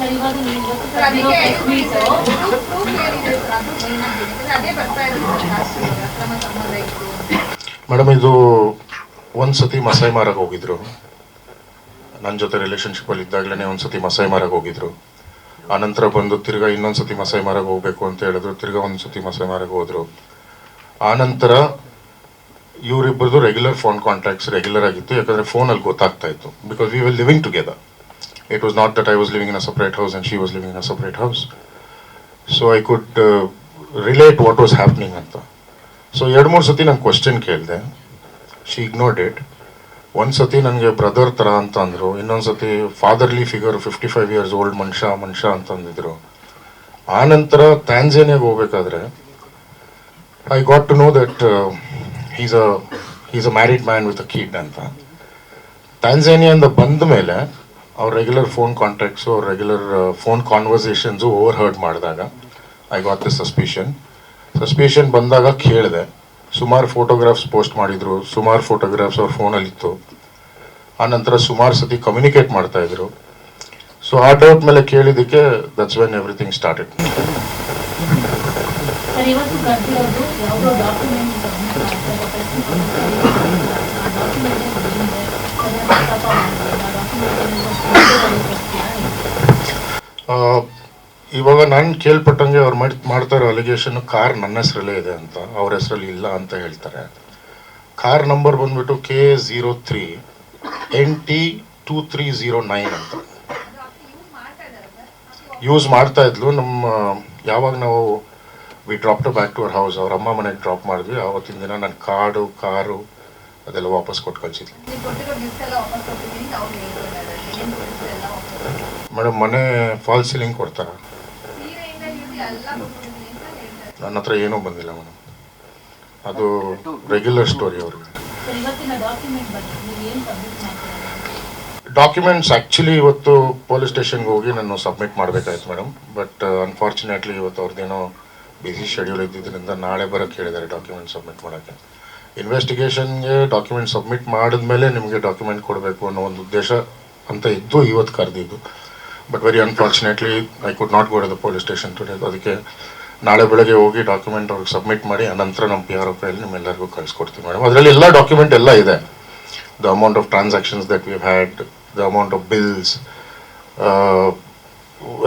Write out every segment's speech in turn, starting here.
Sir ಇವಾಗ madam ಇದು ಒಂದು ಸತಿ ಮಸಾಯಿ ಮಾರಕ್ಕೆ ಹೋಗಿದ್ರು. ನನ್ನ ಜೊತೆ ರಿಲೇಷನ್ಶಿಪ್ಪಲ್ಲಿ ಇದ್ದಾಗಲೇ ಒಂದು ಸತಿ ಮಸಾಯಿ ಮಾರಕ್ಕೆ ಹೋಗಿದ್ರು. ಆನಂತರ ಬಂದು ತಿರ್ಗಾ ಇನ್ನೊಂದು ಸತಿ ಮಸಾಯಿ ಮಾರಕ್ಕೆ ಹೋಗ್ಬೇಕು ಅಂತ ಹೇಳಿದ್ರು. ತಿರ್ಗಾ ಒಂದು ಸತಿ ಮಸಾಯಿ ಮಾರಕ್ಕೆ ಹೋದ್ರು. ಆನಂತರ ಇವರಿಬ್ಬರದು ರೆಗ್ಯುಲರ್ ಫೋನ್ ಕಾಂಟ್ಯಾಕ್ಟ್ಸ್ ರೆಗ್ಯುಲರ್ ಆಗಿತ್ತು. ಯಾಕಂದರೆ ಫೋನಲ್ಲಿ ಗೊತ್ತಾಗ್ತಾ ಇತ್ತು. Because we will living together it was not that I was living in a separate house and she was living in a separate house so I could relate what was happening ಅಂತ. So ಎರಡು, ಮೂರು ಸತಿ ನಾನು question ಕೇಳಿದೆ. She ignored it ಒಂದು ಸತಿ ನನಗೆ brother ಥರ ಅಂತ ಅಂದರು. ಇನ್ನೊಂದು ಸತಿ fatherly figure fifty five years old ಮನುಷ್ಯ ಮನುಷ್ಯ ಅಂತ ಅಂದಿದ್ರು. ಆ ನಂತರ ಟ್ಯಾನ್ಸೇನಿಯಾಗೆ ಹೋಗ್ಬೇಕಾದ್ರೆ I got to know that is a is a married man with a kid ಅಂತ. ಟ್ಯಾನ್ಸೇನಿಯಿಂದ ಬಂದ ಮೇಲೆ ಅವ್ರ ರೆಗ್ಯುಲರ್ ಫೋನ್ ಕಾಂಟ್ಯಾಕ್ಟ್ಸು ಅವ್ರ regular phone conversations overheard ಮಾಡಿದಾಗ. I got the suspicion suspicion ಬಂದಾಗ ಕೇಳಿದೆ. ಸುಮಾರು ಫೋಟೋಗ್ರಾಫ್ಸ್ ಪೋಸ್ಟ್ ಮಾಡಿದರು. ಸುಮಾರು ಫೋಟೋಗ್ರಾಫ್ಸ್ ಅವ್ರ ಫೋನಲ್ಲಿತ್ತು ಆನಂತರ ಸುಮಾರು ಸತಿ ಕಮ್ಯುನಿಕೇಟ್ ಮಾಡ್ತಾ ಇದ್ರು. ಸೊ ಆ ಡೌಟ್ ಮೇಲೆ ಕೇಳಿದ್ದಕ್ಕೆ ದಟ್ಸ್ ವೆನ್ ಎವ್ರಿಥಿಂಗ್ ಸ್ಟಾರ್ಟೆಡ್ ಇವತ್ತು ಕರೆದಿರೋದು ಯಾವುದೋ ಡಾಕ್ಯುಮೆಂಟ್ ಸಬ್ಮಿಟ್ ಮಾಡ್ತಾರೆ ಪ್ರೆಸ್ ಆ, ಇವಾಗ ನಾನು ಕೇಳ್ಪಟ್ಟಂಗೆ ಅವ್ರು ಮಾಡಿ ಮಾಡ್ತಾ ಇರೋ ಅಲಿಗೇಷನ್ ಕಾರ್ ನನ್ನ ಹೆಸರಲ್ಲೇ ಇದೆ ಅಂತ ಅವ್ರ ಹೆಸರಲ್ಲಿ ಇಲ್ಲ ಅಂತ ಹೇಳ್ತಾರೆ. ಕಾರ್ ನಂಬರ್ ಬಂದ್ಬಿಟ್ಟು K zero three N T two three zero nine ಅಂತ. ಯೂಸ್ ಮಾಡ್ತಾ ಇದ್ಲು ನಮ್ಮ ಯಾವಾಗ ನಾವು we drop to back to our house ಅವ್ರ ಅಮ್ಮ ಮನೆಗೆ ಡ್ರಾಪ್ ಮಾಡಿದ್ವಿ. ಅವತ್ತಿನ ದಿನ ನನ್ನ ಕಾರ್ಡು ಕಾರು ಅದೆಲ್ಲ ವಾಪಸ್ ಕೊಟ್ಟು ಕಳ್ಸಿದ್ವಿ ಮೇಡಮ್ ಮನೆ ಫಾಲ್ ಸೀಲಿಂಗ್ ಕೊಡ್ತಾರಾ ಸೀರೆಯಿಂದ ಹಿಡಿದು ಎಲ್ಲ ಕೊಟ್ಟಿದ್ದೀನಿ ಅಂತ ಹೇಳ್ತಾರೆ ನನ್ನ ಹತ್ರ ಏನೂ ಬಂದಿಲ್ಲ ಮೇಡಮ್. ಅದು ರೆಗ್ಯುಲರ್ ಸ್ಟೋರಿ ಅವ್ರಿಗೆ. ಡಾಕ್ಯುಮೆಂಟ್ಸ್ ಆ್ಯಕ್ಚುಲಿ ಇವತ್ತು ಪೊಲೀಸ್ ಸ್ಟೇಷನ್ಗೆ ಹೋಗಿ ನಾನು ಸಬ್ಮಿಟ್ ಮಾಡಬೇಕಾಯ್ತು ಮೇಡಮ್. ಬಟ್ ಅನ್ಫಾರ್ಚುನೇಟ್ಲಿ ಇವತ್ತು ಅವ್ರದ್ದೇನೋ ಬಿಸಿ ಶೆಡ್ಯೂಲ್ ಇದ್ದಿದ್ದರಿಂದ ನಾಳೆ ಬರೋಕ್ಕೆ ಹೇಳಿದ್ದಾರೆ ಡಾಕ್ಯುಮೆಂಟ್ ಸಬ್ಮಿಟ್ ಮಾಡೋಕ್ಕೆ. ಇನ್ವೆಸ್ಟಿಗೇಷನ್ಗೆ ಡಾಕ್ಯುಮೆಂಟ್ ಸಬ್ಮಿಟ್ ಮಾಡಿದ್ಮೇಲೆ ನಿಮಗೆ ಡಾಕ್ಯುಮೆಂಟ್ ಕೊಡಬೇಕು ಅನ್ನೋ ಒಂದು ಉದ್ದೇಶ ಅಂತ ಇದ್ದು ಇವತ್ತು ಕರೆದಿದ್ದು. But very unfortunately I could not go the police station today ಅದಕ್ಕೆ ನಾಳೆ ಬೆಳಗ್ಗೆ ಹೋಗಿ ಡಾಕ್ಯುಮೆಂಟ್ ಅವ್ರಿಗೆ ಸಬ್ಮಿಟ್ ಮಾಡಿ ಆ ನಂತರ ನಮ್ಮ ಪಿ ಆರ್ ಓ ಕೈಯಲ್ಲಿ ನಿಮ್ಮ ಎಲ್ಲರಿಗೂ ಕಳಿಸ್ಕೊಡ್ತೀವಿ ಮೇಡಮ್ ಅದರಲ್ಲಿ ಎಲ್ಲ ಡಾಕ್ಯುಮೆಂಟ್ ಎಲ್ಲ ಇದೆ the amount of transactions that we had the amount of bills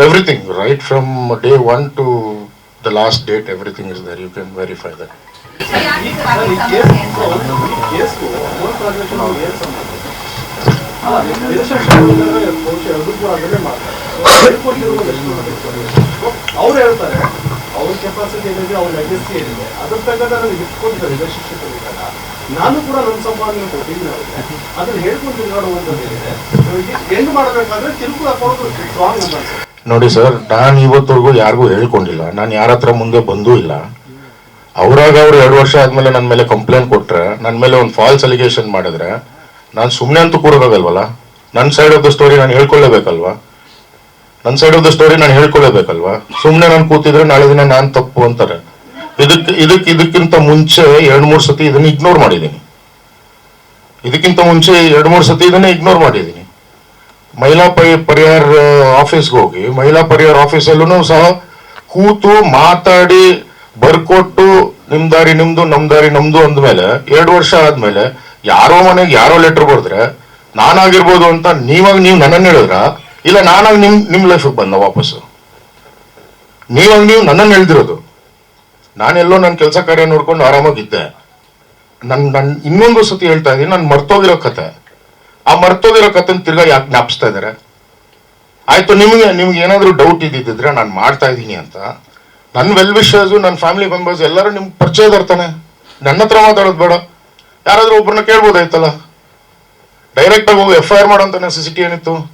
everything right from day one to the last date everything is there you can verify that ಅವ್ರು ಹೇಳ್ತಾರೆ, ಅವ್ರ ಕೆಪಾಸಿಟಿ ಏನಿದೆ, ಅವ್ರ ಲೆಗಸಿ ಏನಿದೆ, ಅದ್ರ ಪ್ರಕಾರ ನನಗೆ ಇಟ್ಕೊಂಡಿದ್ದ ರಿಲೇಶನ್ಶಿಪ್ ನಾನು ಕೂಡ ನನ್ನ ಸಂಪಾದನೆ ಕೊಟ್ಟಿದ್ದೀನಿ ಅವ್ರಿಗೆ. ಅದನ್ನ ಹೇಳ್ಕೊಂಡು ತಿರುಗಾಡುವಂಥದ್ದೇನಿದೆ ಹೆಂಗ್ ಮಾಡಬೇಕಾದ್ರೆ ತಿರುಕು ಹಾಕೋದು ಸ್ಟ್ರಾಂಗ್ ನಂಬರ್ ನೋಡಿ ಸರ್ ನಾನು ಇವತ್ತವರೆಗೂ ಯಾರಿಗೂ ಹೇಳ್ಕೊಂಡಿಲ್ಲ. ನಾನು ಯಾರ ಹತ್ರ ಮುಂದೆ ಬಂದೂ ಇಲ್ಲ. ಅವ್ರಾಗ ಅವ್ರು ಎರಡು ವರ್ಷ ಆದ್ಮೇಲೆ ನನ್ನ ಮೇಲೆ ಕಂಪ್ಲೇಂಟ್ ಕೊಟ್ರೆ ನನ್ನ ಮೇಲೆ ಒಂದು ಫಾಲ್ಸ್ ಅಲಿಗೇಷನ್ ಮಾಡಿದ್ರೆ ನಾನು ಸುಮ್ಮನೆ ಅಂತೂ ಕೂರೋಕ್ಕಾಗಲ್ವಲ್ಲ ನನ್ನ ಸೈಡ್ ಆಫ್ ದ ಸ್ಟೋರಿ ನಾನು ಹೇಳ್ಕೊಳ್ಳೇಬೇಕಲ್ವಾ? ನನ್ನ ಸೈಡ್ ಆಫ್ ದ ಸ್ಟೋರಿ ನಾನು ಹೇಳ್ಕೊಳ್ಳೇಬೇಕಲ್ವಾ? ಸುಮ್ಮನೆ ನಾನು ಕೂತಿದ್ರೆ ನಾಳೆ ದಿನ ನಾನು ತಪ್ಪು ಅಂತಾರೆ. ಇದಕ್ಕೆ ಇದಕ್ಕೆ ಇದಕ್ಕಿಂತ ಮುಂಚೆ ಎರಡು ಮೂರು ಸತಿ ಇದನ್ನ ಇಗ್ನೋರ್ ಮಾಡಿದ್ದೀನಿ ಇದಕ್ಕಿಂತ ಮುಂಚೆ ಎರಡು ಮೂರು ಸತಿ ಇದನ್ನ ಇಗ್ನೋರ್ ಮಾಡಿದ್ದೀನಿ ಮಹಿಳಾ ಪರಿ, ಪರಿಹಾರ ಆಫೀಸ್ಗೆ ಹೋಗಿ, ಮಹಿಳಾ ಪರಿಹಾರ ಆಫೀಸಲ್ಲೂ ಸಹ ಕೂತು ಮಾತಾಡಿ ಬರ್ಕೊಟ್ಟು ನಿಮ್ ದಾರಿ ನಿಮ್ದು, ನಮ್ ದಾರಿ ನಮ್ದು ಅಂದ್ಮೇಲೆ, ಎರಡು ವರ್ಷ ಆದ್ಮೇಲೆ ಯಾರೋ ಮನೆಗೆ ಯಾರೋ ಲೆಟರ್ ಬರೆದ್ರೆ ನಾನಾಗಿರ್ಬೋದು ಅಂತ ನೀವಾಗ ನೀವು ನನ್ನನ್ನು ಹೇಳಿದ್ರ? ಇಲ್ಲ ನಾನಾಗಿ ನಿಮ್ ನಿಮ್ ಲೈಫಿಗೆ ಬಂದ ವಾಪಸ್ಸು? ನೀವಾಗ ನೀವು ನನ್ನನ್ನು ಹೇಳ್ದಿರೋದು? ನಾನೆಲ್ಲೋ ನನ್ನ ಕೆಲಸ ಕಾರ್ಯ ನೋಡ್ಕೊಂಡು ಆರಾಮಾಗಿದ್ದೆ. ನನ್ ನನ್ ಇನ್ನೊಂದು ಸತಿ ಹೇಳ್ತಾ ಇದ್ದೀನಿ, ನಾನು ಮರ್ತೋಗಿರೋ ಕತೆ. ಆ ಮರ್ತೋಗಿರೋ ಕಥೆನ ತಿರ್ಗಾ ಯಾಕೆ ಜ್ಞಾಪಿಸ್ತಾ ಇದ್ದಾರೆ ಆಯ್ತು, ನಿಮಗೆ, ನಿಮ್ಗೆ ಏನಾದರೂ ಡೌಟ್ ಇದ್ದಿದ್ರೆ ನಾನು ಮಾಡ್ತಾ ಇದ್ದೀನಿ ಅಂತ. ನನ್ನ ವೆಲ್ ವಿಶರ್ಸು ನನ್ನ ಫ್ಯಾಮಿಲಿ ಮೆಂಬರ್ಸ್ ಎಲ್ಲರೂ ನಿಮ್ಗೆ ಪರಿಚಯ ಇರ್ತಾನೆ ನನ್ನ ಹತ್ರ ಮಾತಾಡೋದು ಬೇಡ. ಯಾರಾದ್ರೂ ಒಬ್ಬರನ್ನ ಕೇಳ್ಬೋದಾಯ್ತಲ್ಲ? ಡೈರೆಕ್ಟ್ ಆಗಿ ಹೋಗಿ ಎಫ್ ಐ ಆರ್ ಮಾಡೋಂಥ ನೆಸೆಸಿಟಿ ಏನಿತ್ತು?